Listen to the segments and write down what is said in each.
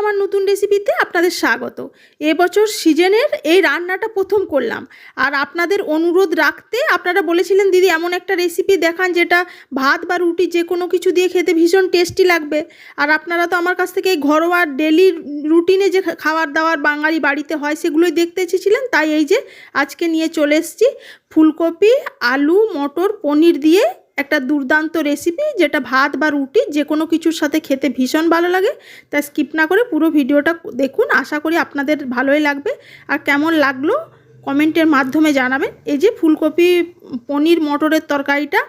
আমার নতুন রেসিপিতে আপনাদের স্বাগত। এবছর সিজনের এই রান্নাটা প্রথম করলাম। আর আপনাদের অনুরোধ রাখতে আপনারা বলেছিলেন, দিদি, এমন একটা রেসিপি দেখান যেটা ভাত বা রুটি যে কোনো কিছু দিয়ে খেতে ভীষণ টেস্টি লাগবে। আর আপনারা তো আমার কাছ থেকে এই ঘরোয়া ডেলি রুটিনে যে খাবার দাবার বাঙালি বাড়িতে হয় সেগুলোই দেখতে চেয়েছিলেন তাই এই যে আজকে নিয়ে চলে এসেছি ফুলকপি, আলু, মটর, পনির দিয়ে একটা দুর্দান্ত রেসিপি যেটা ভাত বা রুটি যে কোনো কিছুর সাথে খেতে ভীষণ ভালো লাগে। তাই স্কিপ না করে পুরো ভিডিওটা দেখুন। আশা করি আপনাদের ভালোই লাগবে। আর কেমন লাগল কমেন্টের মাধ্যমে জানাবেন। এই যে ফুলকপি পনির মটরের তরকারিটা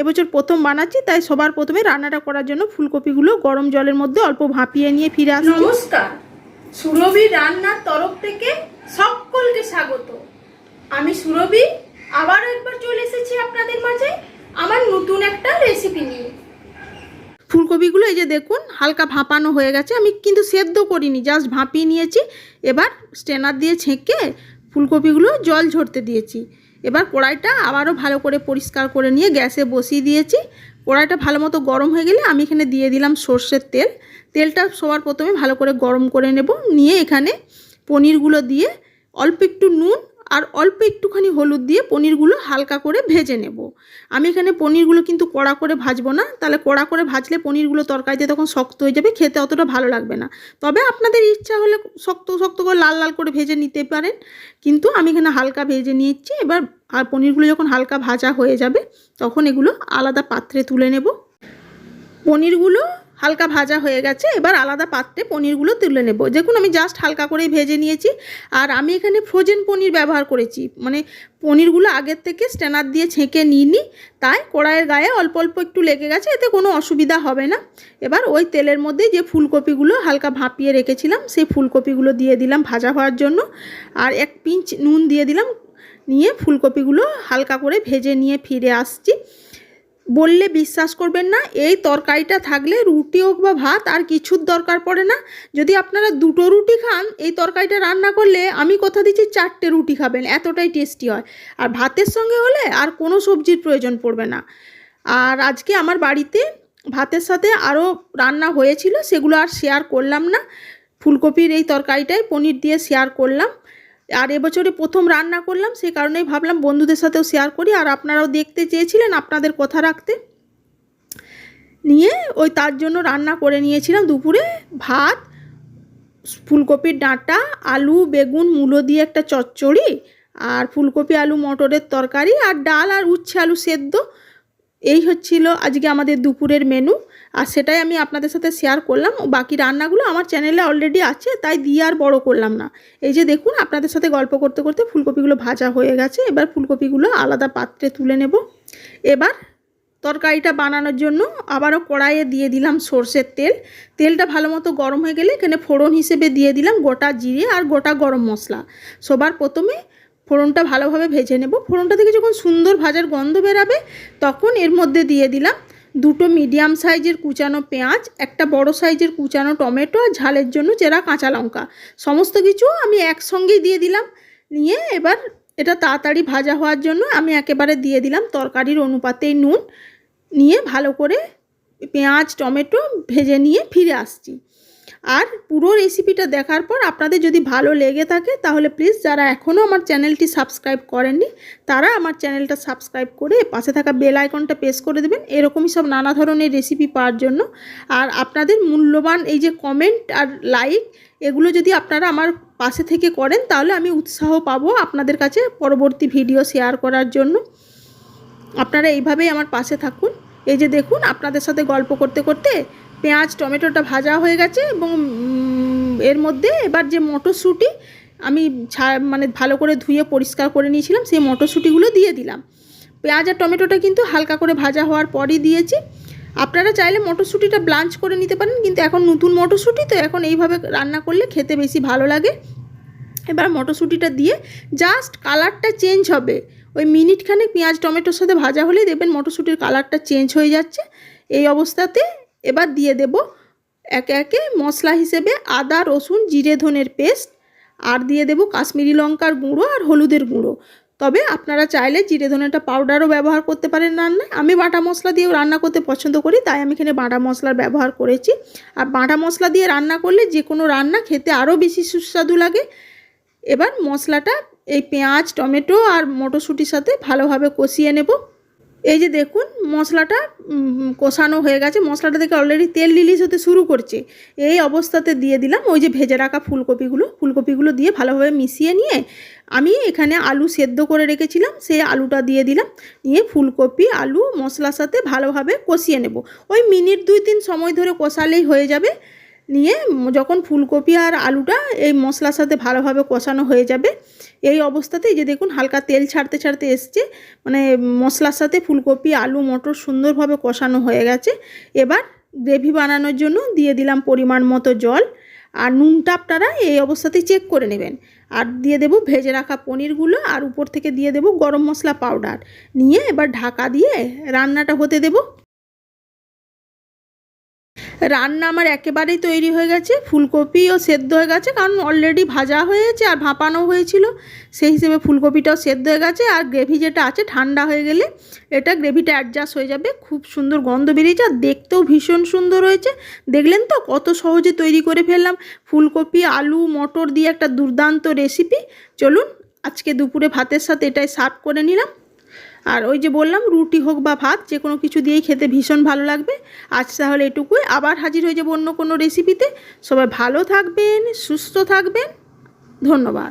এবছর প্রথম বানাচ্ছি, তাই সবার প্রথমে রান্নাটা করার জন্য ফুলকপিগুলো গরম জলের মধ্যে অল্প ভাপিয়ে নিয়ে ফিরে আসছি। নমস্কার। সুরভি রান্নার তরফ থেকে সকলকে স্বাগত। আমি সুরভি, আবারও একবার চলে এসেছি আপনাদের মাঝে। আমার নতুন একটা রেসিপি নিয়ে। ফুলকপিগুলো এই যে দেখুন, হালকা ভাপানো হয়ে গেছে। আমি কিন্তু সেদ্ধ করিনি জাস্ট ভাপিয়ে নিয়েছি। এবার স্ট্রেনার দিয়ে ছেঁকে ফুলকপিগুলো জল ঝরতে দিয়েছি। এবার কড়াইটা আবারও ভালো করে পরিষ্কার করে নিয়ে গ্যাসে বসিয়ে দিয়েছি। কড়াইটা ভালো মতো গরম হয়ে গেলে আমি এখানে দিয়ে দিলাম সর্ষের তেল। তেলটা সবার প্রথমে ভালো করে গরম করে নেব। নিয়ে এখানে পনিরগুলো দিয়ে অল্প একটু নুন আর অল্প একটুখানি হলুদ দিয়ে পনিরগুলো হালকা করে ভেজে নেব। আমি এখানে পনিরগুলো কিন্তু কড়া করে ভাজবো না। তাহলে কড়া করে ভাজলে পনিরগুলো তরকারিতে তখন শক্ত হয়ে যাবে, খেতে অতটা ভালো লাগবে না। তবে আপনাদের ইচ্ছা হলে শক্ত শক্ত করে লাল লাল করে ভেজে নিতে পারেন। কিন্তু আমি এখানে হালকা ভেজে নিচ্ছি। এবার আর পনিরগুলো যখন হালকা ভাজা হয়ে যাবে, তখন এগুলো আলাদা পাত্রে তুলে নেব। পনিরগুলো হালকা ভাজা হয়ে গেছে, এবার আলাদা পাত্রে পনিরগুলো তুলে নেব। দেখুন, আমি জাস্ট হালকা করেই ভেজে নিয়েছি, আর আমি এখানে ফ্রোজেন পনির ব্যবহার করেছি। মানে পনিরগুলো আগের থেকে স্ট্যানার দিয়ে ছেঁকে নিইনি, তাই কড়াইয়ের গায়ে অল্প অল্প একটু লেগে গেছে, এতে কোনো অসুবিধা হবে না। এবার ওই তেলের মধ্যে যে ফুলকপিগুলো হালকা ভাপিয়ে রেখেছিলাম, সেই ফুলকপিগুলো দিয়ে দিলাম ভাজা হওয়ার জন্য, আর এক পিঞ্চ নুন দিয়ে দিলাম, নিয়ে ফুলকপিগুলো হালকা করে ভেজে নিয়ে ফিরে আসছি। বললে বিশ্বাস করবেন না, এই তরকারিটা থাকলে রুটি হোক বা ভাত, আর কিছুর দরকার পড়ে না। যদি আপনারা দুটো রুটি খান, এই তরকারিটা রান্না করলে আমি কথা দিচ্ছি চারটে রুটি খাবেন, এতটাই টেস্টি হয়। আর ভাতের সঙ্গে হলে আর কোনো সবজির প্রয়োজন পড়বে না। আর আজকে আমার বাড়িতে ভাতের সাথে আরও রান্না হয়েছিল, সেগুলো আর শেয়ার করলাম না। ফুলকপির এই তরকারিটাই, পনির দিয়ে শেয়ার করলাম। আর এবছরে প্রথম রান্না করলাম, সেই কারণেই ভাবলাম বন্ধুদের সাথেও শেয়ার করি। আর আপনারাও দেখতে চেয়েছিলেন আপনাদের কথা রাখতে। নিয়ে ওই তার জন্য রান্না করে নিয়েছিলাম দুপুরে ভাত, ফুলকপির ডাঁটা, আলু, বেগুন, মূলো দিয়ে একটা চচ্চড়ি, আর ফুলকপি, আলু, মটরের তরকারি, আর ডাল আর উচ্ছে, আলু সেদ্ধ। এই হচ্ছিল আজকে আমাদের দুপুরের মেনু আর সেটাই আমি আপনাদের সাথে শেয়ার করলাম। বাকি রান্নাগুলো আমার চ্যানেলে অলরেডি আছে, তাই দিয়ে আর বড় করলাম না। এই যে দেখুন, আপনাদের সাথে গল্প করতে করতে ফুলকপিগুলো ভাজা হয়ে গেছে। এবার ফুলকপিগুলো আলাদা পাত্রে তুলে নেব। এবার তরকারিটা বানানোর জন্য আবারও কড়াইয়ে দিয়ে দিলাম সর্ষের তেল। তেলটা ভালো মতো গরম হয়ে গেলে এখানে ফোড়ন হিসেবে দিয়ে দিলাম গোটা জিরে আর গোটা গরম মশলা। সবার প্রথমে ফোড়নটা ভালোভাবে ভেজে নেব। ফোড়নটা থেকে যখন সুন্দর ভাজার গন্ধ বেরাবে, তখন এর মধ্যে দিয়ে দিলাম দুটো মিডিয়াম সাইজের কুচানো পেঁয়াজ, একটা বড় সাইজের কুচানো টমেটো আর ঝালের জন্য চেরা কাঁচা লঙ্কা। সমস্ত কিছু আমি একসঙ্গেই দিয়ে দিলাম। নিয়ে এবার এটা তাড়াতাড়ি ভাজা হওয়ার জন্য আমি একেবারে দিয়ে দিলাম তরকারির অনুপাতেই নুন। নিয়ে ভালো করে পেঁয়াজ, টমেটো ভেজে নিয়ে ফিরে আসছি। আর পুরো রেসিপিটা দেখার পর আপনাদের যদি ভালো লেগে থাকে, তাহলে প্লিজ যারা এখনও আমার চ্যানেলটি সাবস্ক্রাইব করেননি, তারা আমার চ্যানেলটা সাবস্ক্রাইব করে পাশে থাকা বেল আইকনটা প্রেস করে দেবেন। এরকমই সব নানা ধরনের রেসিপি পাওয়ার জন্য। আর আপনাদের মূল্যবান এই যে কমেন্ট আর লাইক এগুলো যদি আপনারা আমার পাশে থেকে করেন, তাহলে আমি উৎসাহ পাবো আপনাদের কাছে পরবর্তী ভিডিও শেয়ার করার জন্য। আপনারা এইভাবেই আমার পাশে থাকুন। এই যে দেখুন, আপনাদের সাথে গল্প করতে করতে পেঁয়াজ, টমেটোটা ভাজা হয়ে গেছে এবং এর মধ্যে এবার যে মটরশুঁটি আমি মানে ভালো করে ধুয়ে পরিষ্কার করে নিয়েছিলাম, সেই মটরশুঁটিগুলো দিয়ে দিলাম। পেঁয়াজ আর টমেটোটা কিন্তু হালকা করে ভাজা হওয়ার পরই দিয়েছি। আপনারা চাইলে মটরশুঁটিটা ব্লাঞ্চ করে নিতে পারেন, কিন্তু এখন নতুন মটরশুঁটি, তো এখন এইভাবে রান্না করলে খেতে বেশি ভালো লাগে। এবার মটরশুঁটিটা দিয়ে জাস্ট কালারটা চেঞ্জ হবে। ওই মিনিটখানেক পেঁয়াজ, টমেটোর সাথে ভাজা হলেই দেখবেন মটরশুঁটির কালারটা চেঞ্জ হয়ে যাচ্ছে। এই অবস্থাতে এবার দিয়ে দেব একে একে মশলা হিসেবে আদা, রসুন, জিরে, ধনের পেস্ট, আর দিয়ে দেব কাশ্মীরি লঙ্কার গুঁড়ো আর হলুদের গুঁড়ো। তবে আপনারা চাইলে জিরে ধনেটা পাউডারও ব্যবহার করতে পারেন রান্নায়। আমি বাটা মশলা দিয়েও রান্না করতে পছন্দ করি, তাই আমি এখানে বাটা মশলার ব্যবহার করেছি। আর বাটা মশলা দিয়ে রান্না করলে যে কোনো রান্না খেতে আরও বেশি সুস্বাদু লাগে। এবার মশলাটা এই পেঁয়াজ, টমেটো আর মটরশুঁটির সাথে ভালোভাবে কষিয়ে নেব। এই যে দেখুন, মশলাটা কষানো হয়ে গেছে। মশলাটা থেকে অলরেডি তেল রিলিজ হতে শুরু করছে। এই অবস্থাতে দিয়ে দিলাম ওই যে ভেজে রাখা ফুলকপিগুলো। ফুলকপিগুলো দিয়ে ভালোভাবে মিশিয়ে নিয়ে আমি এখানে আলু সেদ্ধ করে রেখেছিলাম। সেই আলুটা দিয়ে দিলাম। নিয়ে ফুলকপি, আলু, মশলার সাথে ভালোভাবে কষিয়ে নেব। ওই মিনিট দুই তিন সময় ধরে কষালেই হয়ে যাবে। নিয়ে যখন ফুলকপি আর আলুটা এই মশলার সাথে ভালোভাবে কষানো হয়ে যাবে, এই অবস্থাতে এই যে দেখুন হালকা তেল ছাড়তে ছাড়তে এসছে মানে মশলার সাথে ফুলকপি, আলু, মটর সুন্দরভাবে কষানো হয়ে গেছে। এবার গ্রেভি বানানোর জন্য দিয়ে দিলাম পরিমাণ মতো জল, আর নুনটা আপনারা এই অবস্থাতেই চেক করে নেবেন। আর দিয়ে দেবো ভেজে রাখা পনিরগুলো, আর উপর থেকে দিয়ে দেবো গরম মশলা পাউডার নিয়ে এবার ঢাকা দিয়ে রান্নাটা হতে দেবো। রান্না আমার একেবারেই তৈরি হয়ে গেছে, ফুলকপিও সেদ্ধ হয়ে গেছে, কারণ অলরেডি ভাজা হয়েছে আর ভাপানো হয়েছিল, সেই হিসেবে ফুলকপিটাও সেদ্ধ হয়ে গেছে আর গ্রেভি যেটা আছে ঠান্ডা হয়ে গেলে এটা গ্রেভিটা অ্যাডজাস্ট হয়ে যাবে, খুব সুন্দর গন্ধ বেরিয়েছে আর দেখতেও ভীষণ সুন্দর হয়েছে, দেখলেন তো কত সহজে তৈরি করে ফেললাম, ফুলকপি, আলু, মটর দিয়ে একটা দুর্দান্ত রেসিপি চলুন আজকে দুপুরে ভাতের সাথে এটাই সার্ভ করে নিলাম। আর ওই যে বললাম, রুটি হোক বা ভাত, যে কোনো কিছু দিয়েই খেতে ভীষণ ভালো লাগবে। আজ তাহলে এটুকুই। আবার হাজির হয়ে যাব অন্য কোনো রেসিপিতে সবাই ভালো থাকবেন, সুস্থ থাকবেন। ধন্যবাদ।